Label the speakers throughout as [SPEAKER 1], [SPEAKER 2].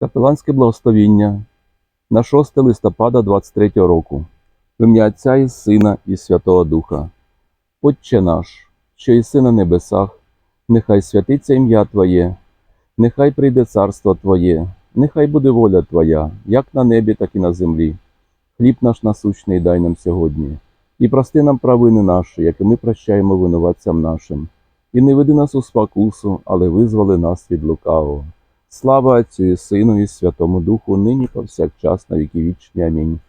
[SPEAKER 1] Капеланське благословіння на 6 листопада 23 року. В ім'я Отця і Сина і Святого Духа. Отче наш, що єси на небесах, нехай святиться ім'я Твоє, нехай прийде царство Твоє, нехай буде воля Твоя, як на небі, так і на землі. Хліб наш насущний дай нам сьогодні, і прости нам провини наші, як і ми прощаємо винуватцям нашим. І не веди нас у спокусу, але визволи нас від лукавого. Слава Отцю і Сину і Святому Духу, нині повсякчас на віки вічні. Амінь.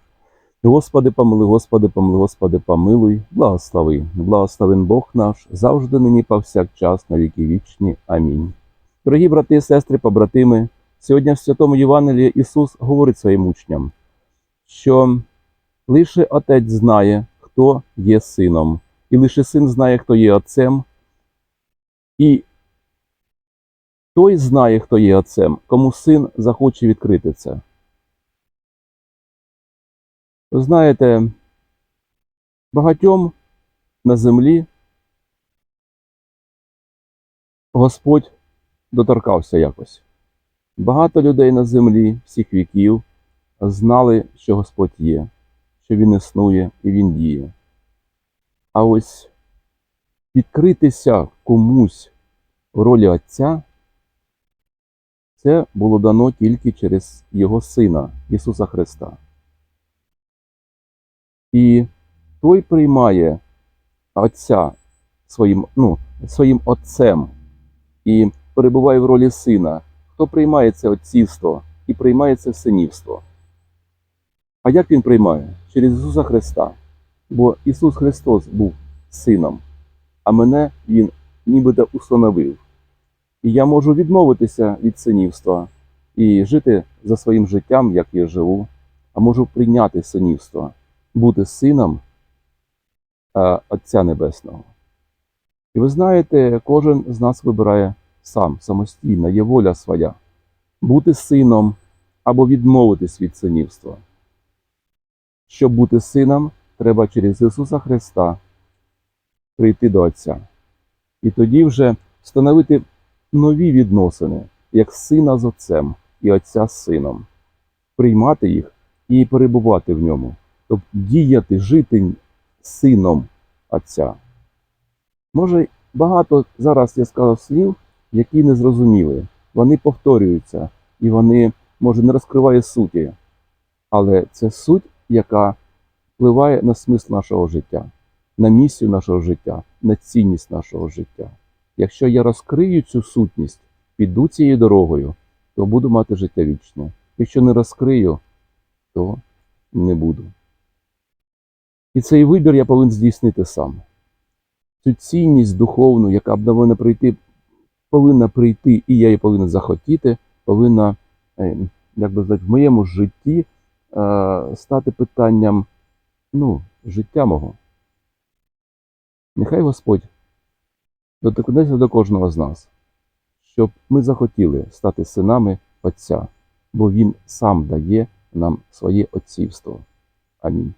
[SPEAKER 1] Господи, помилуй, Господи, помилуй, Господи, помилуй, благослови, благословен Бог наш, завжди нині повсякчас на віки вічні. Амінь. Дорогі брати і сестри, побратими, сьогодні в Святому Євангелії Ісус говорить своїм учням, що лише Отець знає, хто є сином, і лише син знає, хто є отцем, і той знає, хто є отцем, кому син захоче відкрити це. Знаєте, багатьом на землі Господь доторкався якось. Багато людей на землі всіх віків знали, що Господь є, що Він існує і Він діє. А ось відкритися комусь в ролі Отця це було дано тільки через Його Сина Ісуса Христа. І той приймає Отця своїм, ну, своїм Отцем і перебуває в ролі сина, хто приймає це отцівство і приймає це синівство. А як він приймає? Через Ісуса Христа. Бо Ісус Христос був сином, а мене Він нібито установив. І я можу відмовитися від синівства і жити за своїм життям, як я живу, а можу прийняти синівство, бути сином е, Отця Небесного. І ви знаєте, кожен з нас вибирає сам, самостійно, є воля своя, бути сином або відмовитись від синівства. Щоб бути сином, треба через Ісуса Христа прийти до Отця. І тоді вже встановити нові відносини, як сина з отцем і отця з сином, приймати їх і перебувати в ньому, тобто діяти, жити сином Отця. Може, багато зараз я сказав слів, які не зрозуміли. Вони повторюються і вони, може, не розкривають суті, але це суть, яка впливає на смисл нашого життя, на місію нашого життя, на цінність нашого життя. Якщо я розкрию цю сутність, піду цією дорогою, то буду мати життя вічне. Якщо не розкрию, то не буду. І цей вибір я повинен здійснити сам. Цю цінність духовну, яка б до мене прийти, повинна прийти, і я її повинен захотіти, повинна, е, як би сказати, в моєму житті е, стати питанням ну, життя мого. Нехай Господь доторкнеться до кожного з нас, щоб ми захотіли стати синами Отця, бо Він сам дає нам своє отцівство. Амінь.